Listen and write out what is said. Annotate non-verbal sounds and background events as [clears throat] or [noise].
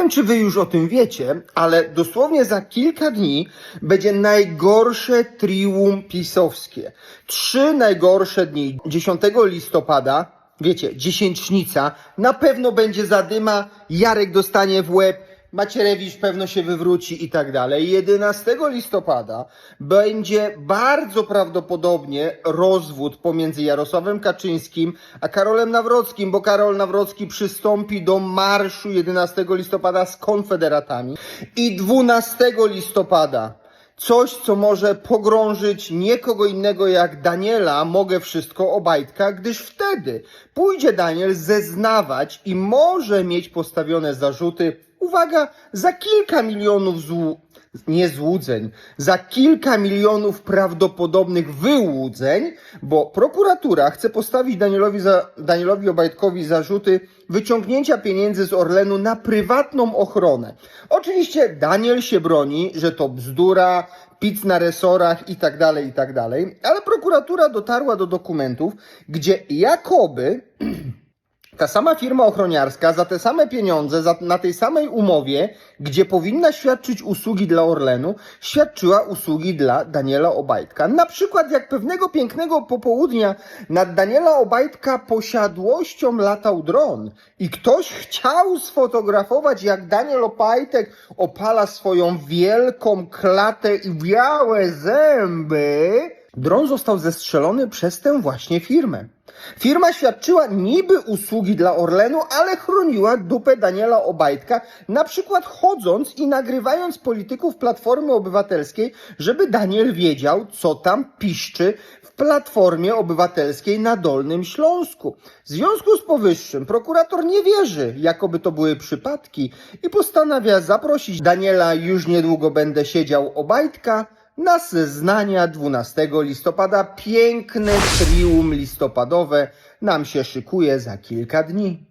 wiem, czy wy już o tym wiecie, ale dosłownie za kilka dni będzie najgorsze trium pisowskie. Trzy najgorsze dni. 10 listopada, wiecie, dziesięcznica, na pewno będzie zadyma, Jarek dostanie w łeb, Macierewicz pewno się wywróci i tak dalej. 11 listopada będzie bardzo prawdopodobnie rozwód pomiędzy Jarosławem Kaczyńskim a Karolem Nawrockim, bo Karol Nawrocki przystąpi do marszu 11 listopada z konfederatami i 12 listopada Coś, co może pogrążyć nie kogo innego jak Daniela, mogę wszystko Obajtka, gdyż wtedy pójdzie Daniel zeznawać i może mieć postawione zarzuty, uwaga, za kilka milionów złu... nie złudzeń, za kilka milionów prawdopodobnych wyłudzeń, bo prokuratura chce postawić Danielowi, za... Danielowi Obajtkowi zarzuty wyciągnięcia pieniędzy z Orlenu na prywatną ochronę. Oczywiście Daniel się broni, że to bzdura, pic na resorach i tak dalej, i tak dalej, ale prokuratura dotarła do dokumentów, gdzie jakoby [clears throat] ta sama firma ochroniarska za te same pieniądze, za, na tej samej umowie, gdzie powinna świadczyć usługi dla Orlenu, świadczyła usługi dla Daniela Obajtka. Na przykład jak pewnego pięknego popołudnia nad Daniela Obajtka posiadłością latał dron i ktoś chciał sfotografować jak Daniel Obajtek opala swoją wielką klatę i białe zęby, Dron został zestrzelony przez tę właśnie firmę. Firma świadczyła niby usługi dla Orlenu, ale chroniła dupę Daniela Obajtka, na przykład chodząc i nagrywając polityków Platformy Obywatelskiej, żeby Daniel wiedział, co tam piszczy w Platformie Obywatelskiej na Dolnym Śląsku. W związku z powyższym prokurator nie wierzy, jakoby to były przypadki i postanawia zaprosić Daniela, już niedługo będę siedział Obajtka, na zeznania 12 listopada. Piękne trium listopadowe nam się szykuje za kilka dni.